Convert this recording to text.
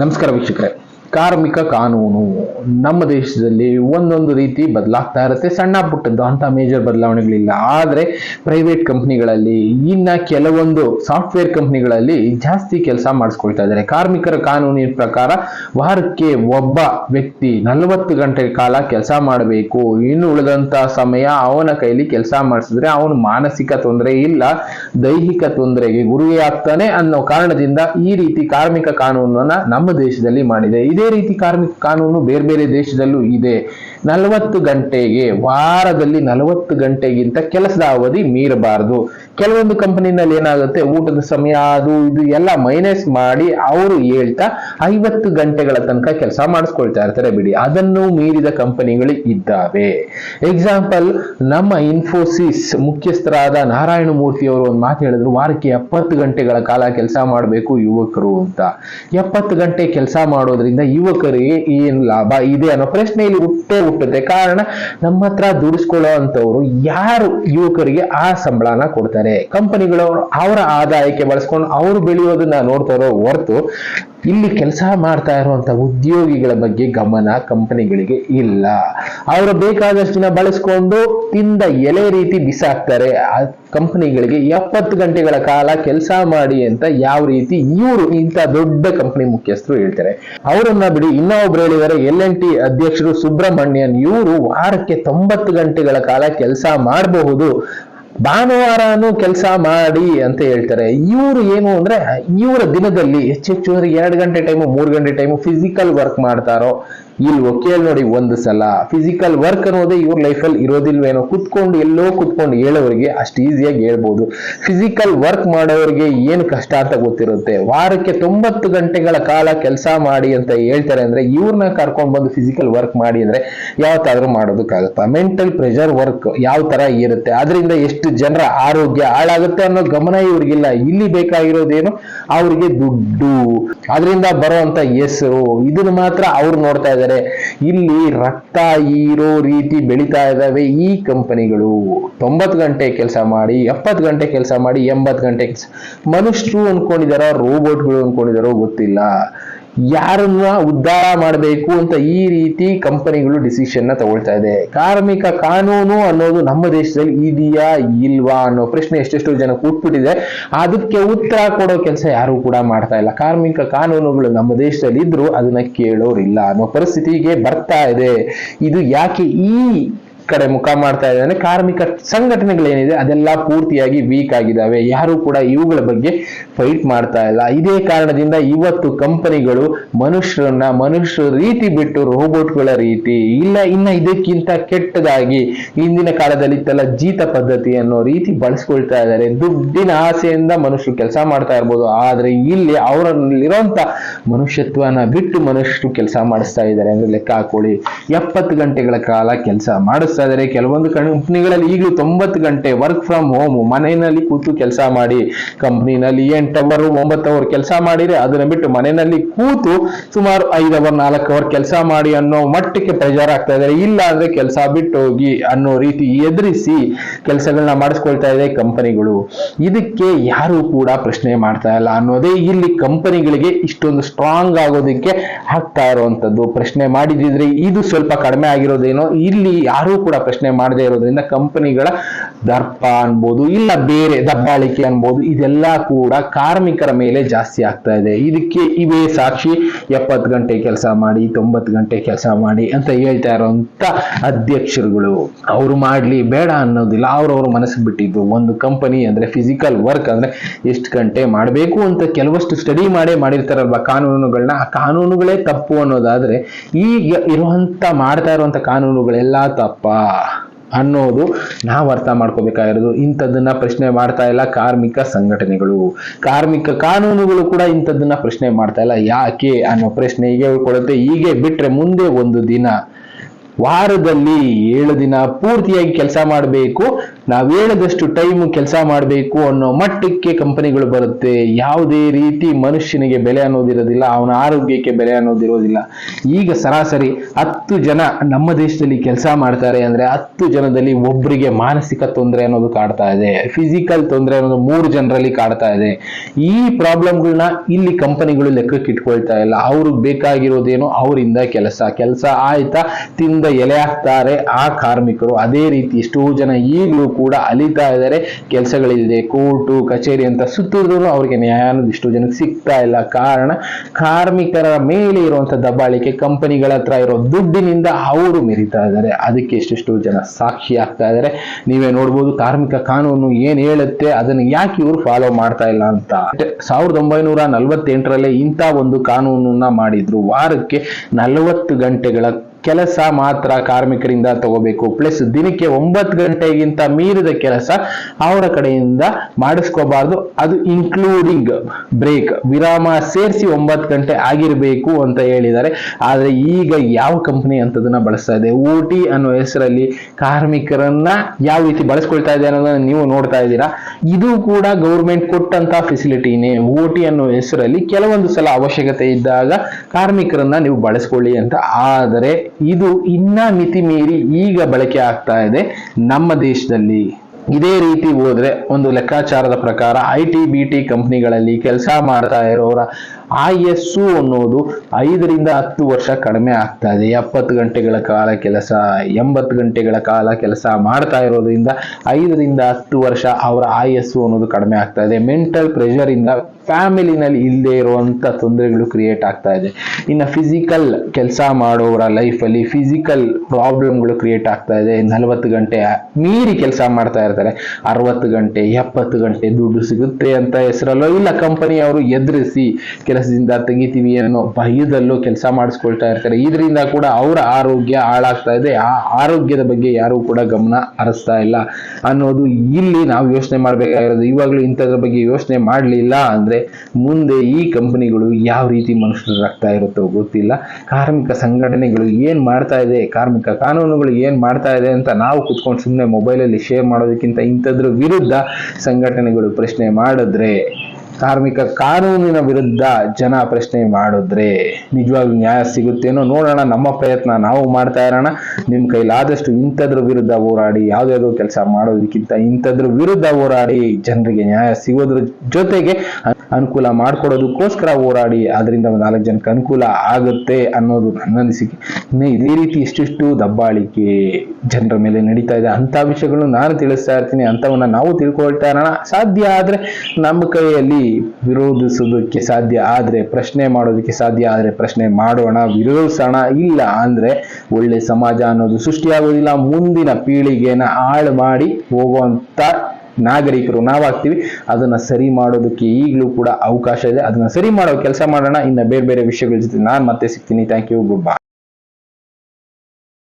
ನಮಸ್ಕಾರ ವೀಕ್ಷಕರೇ. ಕಾರ್ಮಿಕ ಕಾನೂನು. ನಮ್ಮ ದೇಶದಲ್ಲಿ ಒಂದೊಂದು ರೀತಿ ಬದಲಾಗ್ತಾ ಇರುತ್ತೆ. ಸಣ್ಣ ಪುಟ್ಟದ್ದು ಅಂತ ಮೇಜರ್ ಬದಲಾವಣೆಗಳಿಲ್ಲ. ಆದರೆ ಪ್ರೈವೇಟ್ ಕಂಪ್ನಿಗಳಲ್ಲಿ ಇನ್ನ ಕೆಲವೊಂದು ಸಾಫ್ಟ್ವೇರ್ ಕಂಪ್ನಿಗಳಲ್ಲಿ ಜಾಸ್ತಿ ಕೆಲಸ ಮಾಡಿಸ್ಕೊಳ್ತಾ ಇದ್ದಾರೆ. ಕಾರ್ಮಿಕರ ಕಾನೂನಿನ ಪ್ರಕಾರ ವಾರಕ್ಕೆ ಒಬ್ಬ ವ್ಯಕ್ತಿ ನಲವತ್ತು ಗಂಟೆ ಕಾಲ ಕೆಲಸ ಮಾಡಬೇಕು. ಇನ್ನು ಉಳಿದಂತ ಸಮಯ ಅವನ ಕೈಲಿ ಕೆಲಸ ಮಾಡಿಸಿದ್ರೆ ಅವನು ಮಾನಸಿಕ ತೊಂದರೆ ಇಲ್ಲ, ದೈಹಿಕ ತೊಂದರೆಗೆ ಗುರಿಯಾಗ್ತಾನೆ ಅನ್ನೋ ಕಾರಣದಿಂದ ಈ ರೀತಿ ಕಾರ್ಮಿಕ ಕಾನೂನನ್ನ ನಮ್ಮ ದೇಶದಲ್ಲಿ ಮಾಡಿದೆ. ಇದೇ ರೀತಿ ಕಾರ್ಮಿಕ ಕಾನೂನು ಬೇರೆ ಬೇರೆ ದೇಶದಲ್ಲೂ ಇದೆ. ನಲವತ್ತು ಗಂಟೆಗೆ ವಾರದಲ್ಲಿ ನಲವತ್ತು ಗಂಟೆಗಿಂತ ಕೆಲಸದ ಅವಧಿ ಮೀರಬಾರದು. ಕೆಲವೊಂದು ಕಂಪನಿನಲ್ಲಿ ಏನಾಗುತ್ತೆ? ಊಟದ ಸಮಯ, ಅದು ಇದು ಎಲ್ಲ ಮೈನಸ್ ಮಾಡಿ ಅವರು ಹೇಳ್ತಾ ಐವತ್ತು ಗಂಟೆಗಳ ತನಕ ಕೆಲಸ ಮಾಡಿಸ್ಕೊಳ್ತಾ ಇರ್ತಾರೆ ಬಿಡಿ. ಅದನ್ನು ಮೀರಿದ ಕಂಪನಿಗಳು ಇದ್ದಾವೆ. ಎಕ್ಸಾಂಪಲ್ ನಮ್ಮ ಇನ್ಫೋಸಿಸ್ ಮುಖ್ಯಸ್ಥರಾದ ನಾರಾಯಣ ಮೂರ್ತಿ ಅವರು ಒಂದು ಮಾತು ಹೇಳಿದ್ರು, ವಾರಕ್ಕೆ ಎಪ್ಪತ್ತು ಗಂಟೆಗಳ ಕಾಲ ಕೆಲಸ ಮಾಡಬೇಕು ಯುವಕರು ಅಂತ. ಎಪ್ಪತ್ತು ಗಂಟೆ ಕೆಲಸ ಮಾಡೋದ್ರಿಂದ ಯುವಕರಿಗೆ ಏನು ಲಾಭ? ಇದೆ ಅನ್ನೋ ಪ್ರಶ್ನೆ ಇಲ್ಲಿ ಹುಟ್ಟೇ ಹುಟ್ಟುತ್ತೆ. ಕಾರಣ, ನಮ್ಮ ಹತ್ರ ದುಡಿಸ್ಕೊಳ್ಳೋ ಯಾರು? ಯುವಕರಿಗೆ ಆ ಸಂಬಳನ ಕೊಡ್ತಾರೆ. ಕಂಪನಿಗಳವರು ಅವರ ಆದಾಯಕ್ಕೆ ಬಳಸ್ಕೊಂಡು ಅವರು ಬೆಳೆಯೋದನ್ನ ನೋಡ್ತಾರೋ ಹೊರತು ಇಲ್ಲಿ ಕೆಲಸ ಮಾಡ್ತಾ ಇರುವಂತ ಉದ್ಯೋಗಿಗಳ ಬಗ್ಗೆ ಗಮನ ಕಂಪನಿಗಳಿಗೆ ಇಲ್ಲ. ಅವರು ಬೇಕಾದಷ್ಟು ದಿನ ಬಳಸ್ಕೊಂಡು ತಿಂದ ಎಲೆ ರೀತಿ ಬಿಸಾಕ್ತಾರೆ. ಆ ಕಂಪನಿಗಳಿಗೆ ಎಪ್ಪತ್ತು ಗಂಟೆಗಳ ಕಾಲ ಕೆಲಸ ಮಾಡಿ ಅಂತ ಯಾವ ರೀತಿ ಇವರು ಇಂಥ ದೊಡ್ಡ ಕಂಪನಿ ಮುಖ್ಯಸ್ಥರು ಹೇಳ್ತಾರೆ. ಅವರನ್ನ ಬಿಡಿ, ಇನ್ನೊಬ್ರು ಹೇಳಿದರೆ ಎಲ್ ಎನ್ ಟಿ ಅಧ್ಯಕ್ಷರು ಸುಬ್ರಹ್ಮಣ್ಯನ್ ಇವರು ವಾರಕ್ಕೆ ತೊಂಬತ್ತು ಗಂಟೆಗಳ ಕಾಲ ಕೆಲಸ ಮಾಡಬಹುದು. ಭಾನುವಾರನೂ ಕೆಲಸ ಮಾಡಿ ಅಂತ ಹೇಳ್ತಾರೆ. ಇವರು ಏನು ಅಂದ್ರೆ, ಇವರ ದಿನದಲ್ಲಿ ಹೆಚ್ಚೆಚ್ಚು ಅಂದ್ರೆ ಎರಡು ಗಂಟೆ ಟೈಮು ಮೂರು ಗಂಟೆ ಟೈಮು ಫಿಸಿಕಲ್ ವರ್ಕ್ ಮಾಡ್ತಾರೋ ಇಲ್ವೋ ಕೇಳಿ ನೋಡಿ ಒಂದು ಸಲ. ಫಿಸಿಕಲ್ ವರ್ಕ್ ಅನ್ನೋದೇ ಇವ್ರ ಲೈಫಲ್ಲಿ ಇರೋದಿಲ್ವೇನೋ ಕುತ್ಕೊಂಡು ಎಲ್ಲೋ ಕುತ್ಕೊಂಡು ಹೇಳೋರಿಗೆ ಅಷ್ಟು ಈಸಿಯಾಗಿ ಹೇಳ್ಬೋದು. ಫಿಸಿಕಲ್ ವರ್ಕ್ ಮಾಡೋರಿಗೆ ಏನು ಕಷ್ಟ ಅಂತ ಗೊತ್ತಿರುತ್ತೆ. ವಾರಕ್ಕೆ ತೊಂಬತ್ತು ಗಂಟೆಗಳ ಕಾಲ ಕೆಲಸ ಮಾಡಿ ಅಂತ ಹೇಳ್ತಾರೆ ಅಂದ್ರೆ ಇವ್ರನ್ನ ಕರ್ಕೊಂಡು ಬಂದು ಫಿಸಿಕಲ್ ವರ್ಕ್ ಮಾಡಿ ಅಂದ್ರೆ ಯಾವತ್ತಾದ್ರೂ ಮಾಡೋದಕ್ಕಾಗತ್ತಾ? ಮೆಂಟಲ್ ಪ್ರೆಷರ್ ವರ್ಕ್ ಯಾವ ತರ ಇರುತ್ತೆ? ಅದರಿಂದ ಎಷ್ಟು ಜನರ ಆರೋಗ್ಯ ಹಾಳಾಗುತ್ತೆ ಅನ್ನೋ ಗಮನ ಇವ್ರಿಗಿಲ್ಲ. ಇಲ್ಲಿ ಬೇಕಾಗಿರೋದೇನು? ಅವ್ರಿಗೆ ದುಡ್ಡು. ಅದರಿಂದ ಬರುವಂತ ಹೆಸರು. ಇದನ್ನ ಮಾತ್ರ ಅವ್ರು ನೋಡ್ತಾ ಇದ್ದಾರೆ. ಇಲ್ಲಿ ರಕ್ತ ಹೀರೋ ರೀತಿ ಬೆಳಿತಾ ಇದ್ದಾವೆ ಈ ಕಂಪನಿಗಳು. ತೊಂಬತ್ತು ಗಂಟೆ ಕೆಲಸ ಮಾಡಿ, ಎಪ್ಪತ್ತು ಗಂಟೆ ಕೆಲಸ ಮಾಡಿ, ಎಂಬತ್ತು ಗಂಟೆ ಮನುಷ್ಯರು ಅನ್ಕೊಂಡಿದಾರೋ ರೋಬೋಟ್ಗಳು ಅನ್ಕೊಂಡಿದಾರೋ ಗೊತ್ತಿಲ್ಲ. ಯಾರನ್ನ ಉದ್ಧಾರ ಮಾಡಬೇಕು ಅಂತ ಈ ರೀತಿ ಕಂಪನಿಗಳು ಡಿಸಿಷನ್ನ ತಗೊಳ್ತಾ ಇದೆ. ಕಾರ್ಮಿಕ ಕಾನೂನು ಅನ್ನೋದು ನಮ್ಮ ದೇಶದಲ್ಲಿ ಇದೆಯಾ ಇಲ್ವಾ ಅನ್ನೋ ಪ್ರಶ್ನೆ ಎಷ್ಟೆಷ್ಟೋ ಜನ ಕೂತ್ಬಿಟ್ಟಿದೆ. ಅದಕ್ಕೆ ಉತ್ತರ ಕೊಡೋ ಕೆಲಸ ಯಾರು ಕೂಡ ಮಾಡ್ತಾ ಇಲ್ಲ. ಕಾರ್ಮಿಕ ಕಾನೂನುಗಳು ನಮ್ಮ ದೇಶದಲ್ಲಿ ಇದ್ರು ಅದನ್ನ ಕೇಳೋರಿಲ್ಲ ಅನ್ನೋ ಪರಿಸ್ಥಿತಿಗೆ ಬರ್ತಾ ಇದೆ. ಇದು ಯಾಕೆ ಈ ಕಡೆ ಮುಖ ಮಾಡ್ತಾ ಇದ್ದಾನೆ. ಕಾರ್ಮಿಕ ಸಂಘಟನೆಗಳೇನಿದೆ, ಅದೆಲ್ಲ ಪೂರ್ತಿಯಾಗಿ ವೀಕ್ ಆಗಿದ್ದಾವೆ. ಯಾರು ಕೂಡ ಇವುಗಳ ಬಗ್ಗೆ ಫೈಟ್ ಮಾಡ್ತಾ ಇಲ್ಲ. ಇದೇ ಕಾರಣದಿಂದ ಇವತ್ತು ಕಂಪನಿಗಳು ಮನುಷ್ಯರನ್ನ ಮನುಷ್ಯರ ರೀತಿ ಬಿಟ್ಟು ರೋಬೋಟ್ಗಳ ರೀತಿ, ಇಲ್ಲ, ಇನ್ನ ಇದಕ್ಕಿಂತ ಕೆಟ್ಟದಾಗಿ ಹಿಂದಿನ ಕಾಲದಲ್ಲಿ ಇತ್ತಲ್ಲ ಜೀತ ಪದ್ಧತಿ ಅನ್ನೋ ರೀತಿ ಬಳಸ್ಕೊಳ್ತಾ ಇದ್ದಾರೆ. ದುಡ್ಡಿನ ಆಸೆಯಿಂದ ಮನುಷ್ಯರು ಕೆಲಸ ಮಾಡ್ತಾ ಇರ್ಬೋದು. ಆದ್ರೆ ಇಲ್ಲಿ ಅವರಲ್ಲಿರುವಂತ ಮನುಷ್ಯತ್ವನ ಬಿಟ್ಟು ಮನುಷ್ಯರು ಕೆಲಸ ಮಾಡಿಸ್ತಾ ಇದ್ದಾರೆ. ಅಂದ್ರೆ ಲೆಕ್ಕ ಹಾಕೊಳ್ಳಿ. ಎಪ್ಪತ್ತು ಗಂಟೆಗಳ ಕಾಲ ಕೆಲಸ ಮಾಡಿಸ್ತಾ ಇದ್ದಾರೆ ಕೆಲವೊಂದು ಕಂಪ್ನಿಗಳಲ್ಲಿ ಈಗಲೂ ತೊಂಬತ್ತು ಗಂಟೆ ವರ್ಕ್ ಫ್ರಮ್ ಹೋಮ್ ಮನೆಯಲ್ಲಿ ಕೂತು ಕೆಲಸ ಮಾಡಿ. ಕಂಪ್ನಿನಲ್ಲಿ ಎಂಟು ಅವರು ಒಂಬತ್ತು ಅವರ್ ಕೆಲಸ ಮಾಡಿದ್ರೆ ಅದನ್ನ ಬಿಟ್ಟು ಮನೆಯಲ್ಲಿ ಕೂತು ಸುಮಾರು ಐದು ಅವರ್ ನಾಲ್ಕು ಅವರ್ ಕೆಲಸ ಮಾಡಿ ಅನ್ನೋ ಮಟ್ಟಕ್ಕೆ ಪ್ರೆಜರ್ ಆಗ್ತಾ ಇದ್ದಾರೆ ಇಲ್ಲ ಅಂದ್ರೆ ಕೆಲಸ ಬಿಟ್ಟು ಹೋಗಿ ಅನ್ನೋ ರೀತಿ ಎದುರಿಸಿ ಕೆಲಸಗಳನ್ನ ಮಾಡಿಸ್ಕೊಳ್ತಾ ಇದೆ ಕಂಪನಿಗಳು. ಇದಕ್ಕೆ ಯಾರು ಕೂಡ ಪ್ರಶ್ನೆ ಮಾಡ್ತಾ ಇಲ್ಲ ಅನ್ನೋದೇ ಇಲ್ಲಿ ಕಂಪನಿಗಳಿಗೆ ಇಷ್ಟೊಂದು ಸ್ಟ್ರಾಂಗ್ ಆಗೋದಕ್ಕೆ ಆಗ್ತಾ ಇರುವಂತದ್ದು ಪ್ರಶ್ನೆ ಮಾಡಿದಿದ್ರೆ ಇದು ಸ್ವಲ್ಪ ಕಡಿಮೆ ಆಗಿರೋದೇನೋ. ಇಲ್ಲಿ ಯಾರು ಕೂಡ ಪ್ರಶ್ನೆ ಮಾಡದೇ ಇರೋದ್ರಿಂದ ಕಂಪನಿಗಳ ದರ್ಪ ಅನ್ಬೋದು, ಇಲ್ಲ ಬೇರೆ ದಬ್ಬಾಳಿಕೆ ಅನ್ಬೋದು, ಇದೆಲ್ಲ ಕೂಡ ಕಾರ್ಮಿಕರ ಮೇಲೆ ಜಾಸ್ತಿ ಆಗ್ತಾ ಇದೆ. ಇದಕ್ಕೆ ಇವೇ ಸಾಕ್ಷಿ, ಎಪ್ಪತ್ತು ಗಂಟೆ ಕೆಲಸ ಮಾಡಿ, ತೊಂಬತ್ತು ಗಂಟೆ ಕೆಲಸ ಮಾಡಿ ಅಂತ ಹೇಳ್ತಾ ಇರೋಂಥ ಅಧ್ಯಕ್ಷರುಗಳು. ಅವರು ಮಾಡ್ಲಿ, ಬೇಡ ಅನ್ನೋದಿಲ್ಲ. ಅವ್ರವ್ರ ಮನಸ್ಸು ಬಿಟ್ಟಿದ್ದು ಒಂದು ಕಂಪನಿ ಅಂದ್ರೆ ಫಿಸಿಕಲ್ ವರ್ಕ್ ಅಂದ್ರೆ ಎಷ್ಟು ಗಂಟೆ ಮಾಡಬೇಕು ಅಂತ ಕೆಲವಷ್ಟು ಸ್ಟಡಿ ಮಾಡೇ ಮಾಡಿರ್ತಾರಲ್ವ ಕಾನೂನುಗಳನ್ನ ಆ ಕಾನೂನುಗಳೇ ತಪ್ಪು ಅನ್ನೋದಾದ್ರೆ ಈಗ ಇರುವಂತ ಮಾಡ್ತಾ ಇರುವಂತ ಕಾನೂನುಗಳೆಲ್ಲ ತಪ್ಪ. ಅನ್ನೋದು ನಾವು ಅರ್ಥ ಮಾಡ್ಕೋಬೇಕಾಗಿರೋದು. ಇಂಥದ್ದನ್ನ ಪ್ರಶ್ನೆ ಮಾಡ್ತಾ ಇಲ್ಲ ಕಾರ್ಮಿಕ ಸಂಘಟನೆಗಳು. ಕಾರ್ಮಿಕ ಕಾನೂನುಗಳು ಕೂಡ ಇಂಥದ್ದನ್ನ ಪ್ರಶ್ನೆ ಮಾಡ್ತಾ ಇಲ್ಲ. ಯಾಕೆ ಅನ್ನೋ ಪ್ರಶ್ನೆ ಹೀಗೆ ಉಳ್ಕೊಳ್ಳುತ್ತೆ. ಹೀಗೆ ಬಿಟ್ರೆ ಮುಂದೆ ಒಂದು ದಿನ ವಾರದಲ್ಲಿ ಏಳು ದಿನ ಪೂರ್ತಿಯಾಗಿ ಕೆಲಸ ಮಾಡಬೇಕು. ನಾವು ಹೇಳದಷ್ಟು ಟೈಮ್ ಕೆಲಸ ಮಾಡಬೇಕು ಅನ್ನೋ ಮಟ್ಟಕ್ಕೆ ಕಂಪನಿಗಳು ಬರುತ್ತೆ. ಯಾವುದೇ ರೀತಿ ಮನುಷ್ಯನಿಗೆ ಬೆಲೆ ಅನ್ನೋದಿರೋದಿಲ್ಲ, ಅವನ ಆರೋಗ್ಯಕ್ಕೆ ಬೆಲೆ ಅನ್ನೋದಿರೋದಿಲ್ಲ. ಈಗ ಸರಾಸರಿ ಹತ್ತು ಜನ ನಮ್ಮ ದೇಶದಲ್ಲಿ ಕೆಲಸ ಮಾಡ್ತಾರೆ ಅಂದ್ರೆ ಹತ್ತು ಜನದಲ್ಲಿ ಒಬ್ಬರಿಗೆ ಮಾನಸಿಕ ತೊಂದರೆ ಅನ್ನೋದು ಕಾಡ್ತಾ ಇದೆ. ಫಿಸಿಕಲ್ ತೊಂದರೆ ಅನ್ನೋದು ಮೂರು ಜನರಲ್ಲಿ ಕಾಡ್ತಾ ಇದೆ. ಈ ಪ್ರಾಬ್ಲಮ್ಗಳನ್ನ ಇಲ್ಲಿ ಕಂಪನಿಗಳು ಲೆಕ್ಕಕ್ಕೆ ಇಟ್ಕೊಳ್ತಾ ಇಲ್ಲ. ಅವ್ರಿಗೆ ಬೇಕಾಗಿರೋದೇನು ಅವರಿಂದ ಕೆಲಸ. ಕೆಲಸ ಆಯ್ತಾ ತಿಂದ ಎಲೆ ಹಾಕ್ತಾರೆ ಆ ಕಾರ್ಮಿಕರು. ಅದೇ ರೀತಿ ಎಷ್ಟೋ ಜನ ಈಗಲೂ ಕೂಡ ಅಲಿತಾ ಇದ್ದಾರೆ. ಕೆಲಸಗಳಿದೆ, ಕೋರ್ಟು, ಕಚೇರಿ ಅಂತ ಸುತ್ತಿದ್ರು ಅವ್ರಿಗೆ ನ್ಯಾಯ ಎಷ್ಟೋ ಜನಕ್ಕೆ ಸಿಗ್ತಾ ಇಲ್ಲ. ಕಾರಣ ಕಾರ್ಮಿಕರ ಮೇಲೆ ಇರುವಂತ ದಬ್ಬಾಳಿಕೆ, ಕಂಪನಿಗಳ ಹತ್ರ ಇರೋ ದುಡ್ಡಿನಿಂದ ಅವರು ಮೆರಿತಾ ಇದ್ದಾರೆ. ಅದಕ್ಕೆ ಎಷ್ಟೆಷ್ಟು ಜನ ಸಾಕ್ಷಿ ಆಗ್ತಾ ಇದ್ದಾರೆ. ನೀವೇ ನೋಡ್ಬೋದು ಕಾರ್ಮಿಕ ಕಾನೂನು ಏನ್ ಹೇಳುತ್ತೆ, ಅದನ್ನು ಯಾಕೆ ಇವರು ಫಾಲೋ ಮಾಡ್ತಾ ಇಲ್ಲ ಅಂತ. ಸಾವಿರದ ಒಂಬೈನೂರ ನಲವತ್ತೆಂಟರಲ್ಲೇ ಇಂಥ ಒಂದು ಕಾನೂನನ್ನ ಮಾಡಿದ್ರು. ವಾರಕ್ಕೆ ನಲವತ್ತು ಗಂಟೆಗಳ ಕೆಲಸ ಮಾತ್ರ ಕಾರ್ಮಿಕರಿಂದ ತಗೋಬೇಕು. ಪ್ಲಸ್ ದಿನಕ್ಕೆ ಒಂಬತ್ತು ಗಂಟೆಗಿಂತ ಮೀರಿದ ಕೆಲಸ ಅವರ ಕಡೆಯಿಂದ ಮಾಡಿಸ್ಕೋಬಾರ್ದು. ಅದು ಇನ್ಕ್ಲೂಡಿಂಗ್ ಬ್ರೇಕ್ ವಿರಾಮ ಸೇರಿಸಿ ಒಂಬತ್ತು ಗಂಟೆ ಆಗಿರಬೇಕು ಅಂತ ಹೇಳಿದ್ದಾರೆ. ಆದರೆ ಈಗ ಯಾವ ಕಂಪನಿ ಅಂತದನ್ನ ಬಳಸ್ತಾ ಇದೆ? ಓ ಟಿ ಅನ್ನೋ ಹೆಸರಲ್ಲಿ ಕಾರ್ಮಿಕರನ್ನ ಯಾವ ರೀತಿ ಬಳಸ್ಕೊಳ್ತಾ ಇದೆ ಅನ್ನೋದನ್ನ ನೀವು ನೋಡ್ತಾ ಇದ್ದೀರಾ? ಇದು ಕೂಡ ಗೌರ್ಮೆಂಟ್ ಕೊಟ್ಟಂತ ಫೆಸಿಲಿಟಿನೇ ಓ ಟಿ ಅನ್ನೋ ಹೆಸರಲ್ಲಿ ಕೆಲವೊಂದು ಸಲ ಅವಶ್ಯಕತೆ ಇದ್ದಾಗ ಕಾರ್ಮಿಕರನ್ನ ನೀವು ಬಳಸ್ಕೊಳ್ಳಿ ಅಂತ. ಆದರೆ ಇದು ಇನ್ನ ಮಿತಿ ಮೀರಿ ಈಗ ಬಳಕೆ ಆಗ್ತಾ ಇದೆ ನಮ್ಮ ದೇಶದಲ್ಲಿ. ಇದೇ ರೀತಿ ಹೋದ್ರೆ ಒಂದು ಲೆಕ್ಕಾಚಾರದ ಪ್ರಕಾರ ಐ ಟಿ ಬಿ ಟಿ ಕಂಪ್ನಿಗಳಲ್ಲಿ ಕೆಲಸ ಮಾಡ್ತಾ ಇರೋರ ಆಯಸ್ಸು ಅನ್ನೋದು ಐದರಿಂದ ಹತ್ತು ವರ್ಷ ಕಡಿಮೆ ಆಗ್ತಾ ಇದೆ ಎಪ್ಪತ್ತು ಗಂಟೆಗಳ ಕಾಲ ಕೆಲಸ, ಎಂಬತ್ತು ಗಂಟೆಗಳ ಕಾಲ ಕೆಲಸ ಮಾಡ್ತಾ ಇರೋದ್ರಿಂದ ಐದರಿಂದ ಹತ್ತು ವರ್ಷ ಅವರ ಆಯಸ್ಸು ಅನ್ನೋದು ಕಡಿಮೆ ಆಗ್ತಾ ಇದೆ ಮೆಂಟಲ್ ಪ್ರೆಷರ್ ಇಂದ ಫ್ಯಾಮಿಲಿನಲ್ಲಿ ಇಲ್ಲದೆ ಇರುವಂತ ತೊಂದರೆಗಳು ಕ್ರಿಯೇಟ್ ಆಗ್ತಾ ಇದೆ. ಇನ್ನು ಫಿಸಿಕಲ್ ಕೆಲಸ ಮಾಡೋರ ಲೈಫಲ್ಲಿ ಫಿಸಿಕಲ್ ಪ್ರಾಬ್ಲಮ್ಗಳು ಕ್ರಿಯೇಟ್ ಆಗ್ತಾ ಇದೆ. ನಲವತ್ತು ಗಂಟೆ ಮೀರಿ ಕೆಲಸ ಮಾಡ್ತಾ ಇರ್ತಾರೆ. ಅರವತ್ತು ಗಂಟೆ, ಎಪ್ಪತ್ತು ಗಂಟೆ ದುಡ್ಡು ಸಿಗುತ್ತೆ ಅಂತ ಹೆಸರಲ್ಲೋ ಇಲ್ಲ ಕಂಪನಿಯವರು ಎದುರಿಸಿ ಕೆಲಸದಿಂದ ತೆಗಿತೀವಿ ಅನ್ನೋ ಭಯದಲ್ಲೂ ಕೆಲಸ ಮಾಡಿಸ್ಕೊಳ್ತಾ ಇರ್ತಾರೆ. ಇದರಿಂದ ಕೂಡ ಅವರ ಆರೋಗ್ಯ ಹಾಳಾಗ್ತಾ ಇದೆ. ಆ ಆರೋಗ್ಯದ ಬಗ್ಗೆ ಯಾರು ಕೂಡ ಗಮನ ಹರಿಸ್ತಾ ಇಲ್ಲ ಅನ್ನೋದು ಇಲ್ಲಿ ನಾವು ಯೋಚನೆ ಮಾಡ್ಬೇಕಾಗಿರೋದು. ಇವಾಗಲೂ ಇಂಥದ್ರ ಬಗ್ಗೆ ಯೋಚನೆ ಮಾಡಲಿಲ್ಲ ಅಂದ್ರೆ ಮುಂದೆ ಈ ಕಂಪನಿಗಳು ಯಾವ ರೀತಿ ಮನುಷ್ಯರಾಗ್ತಾ ಇರುತ್ತೋ ಗೊತ್ತಿಲ್ಲ. ಕಾರ್ಮಿಕ ಸಂಘಟನೆಗಳು ಏನ್ ಮಾಡ್ತಾ ಇದೆ, ಕಾರ್ಮಿಕ ಕಾನೂನುಗಳು ಏನ್ ಮಾಡ್ತಾ ಇದೆ ಅಂತ ನಾವು ಕುತ್ಕೊಂಡು ಸುಮ್ಮನೆ ಮೊಬೈಲಲ್ಲಿ ಶೇರ್ ಮಾಡೋದಕ್ಕಿಂತ ಇಂಥದ್ರ ವಿರುದ್ಧ ಸಂಘಟನೆಗಳು ಪ್ರಶ್ನೆ ಮಾಡಿದ್ರೆ ಕಾರ್ಮಿಕ ಕಾನೂನಿನ ವಿರುದ್ಧ ಜನ ಪ್ರಶ್ನೆ ಮಾಡಿದ್ರೆ ನಿಜವಾಗ್ಲೂ ನ್ಯಾಯ ಸಿಗುತ್ತೇನೋ ನೋಡೋಣ, ನಮ್ಮ ಪ್ರಯತ್ನ ನಾವು ಮಾಡ್ತಾ ಇರೋಣ. ನಿಮ್ಮ ಕೈಲಾದಷ್ಟು ಇಂಥದ್ರ ವಿರುದ್ಧ ಹೋರಾಡಿ ಯಾವ್ದಾದ್ರು ಕೆಲಸ ಮಾಡೋದಕ್ಕಿಂತ ಇಂಥದ್ರ ವಿರುದ್ಧ ಹೋರಾಡಿ ಜನರಿಗೆ ನ್ಯಾಯ ಸಿಗೋದ್ರ ಜೊತೆಗೆ ಅನುಕೂಲ ಮಾಡಿಕೊಡೋದಕ್ಕೋಸ್ಕರ ಓಡಾಡಿ ಅದರಿಂದ ಒಂದು ನಾಲ್ಕು ಜನಕ್ಕೆ ಅನುಕೂಲ ಆಗುತ್ತೆ ಅನ್ನೋದು ನನ್ನ ಅನಿಸಿಕೆ. ಇನ್ನು ಇದೇ ರೀತಿ ಇಷ್ಟಿಷ್ಟು ದಬ್ಬಾಳಿಕೆ ಜನರ ಮೇಲೆ ನಡೀತಾ ಇದೆ. ಅಂತ ವಿಷಯಗಳು ನಾನು ತಿಳಿಸ್ತಾ ಇರ್ತೀನಿ. ಅಂತವನ್ನ ನಾವು ತಿಳ್ಕೊಳ್ತಾ ಇರೋಣ. ಸಾಧ್ಯ ಆದ್ರೆ ನಮ್ಮ ಕೈಯಲ್ಲಿ ವಿರೋಧಿಸೋದಕ್ಕೆ ಸಾಧ್ಯ ಆದ್ರೆ, ಪ್ರಶ್ನೆ ಮಾಡೋದಕ್ಕೆ ಸಾಧ್ಯ ಆದ್ರೆ ಪ್ರಶ್ನೆ ಮಾಡೋಣ, ವಿರೋಧಿಸೋಣ. ಇಲ್ಲ ಅಂದ್ರೆ ಒಳ್ಳೆ ಸಮಾಜ ಅನ್ನೋದು ಸೃಷ್ಟಿಯಾಗೋದಿಲ್ಲ. ಮುಂದಿನ ಪೀಳಿಗೆನ ಹಾಳು ಮಾಡಿ ಹೋಗುವಂತ ನಾಗರಿಕರು ನಾವಾಗ್ತೀವಿ, ಅದನ್ನ ಸರಿ ಮಾಡೋದಕ್ಕೆ ಈಗಲೂ ಕೂಡ ಅವಕಾಶ ಇದೆ. ಅದನ್ನ ಸರಿ ಮಾಡೋ ಕೆಲಸ ಮಾಡೋಣ. ಇನ್ನ ಬೇರೆ ಬೇರೆ ವಿಷಯಗಳ ಜೊತೆ ನಾನು ಮತ್ತೆ ಸಿಗ್ತೀನಿ. Thank you good bye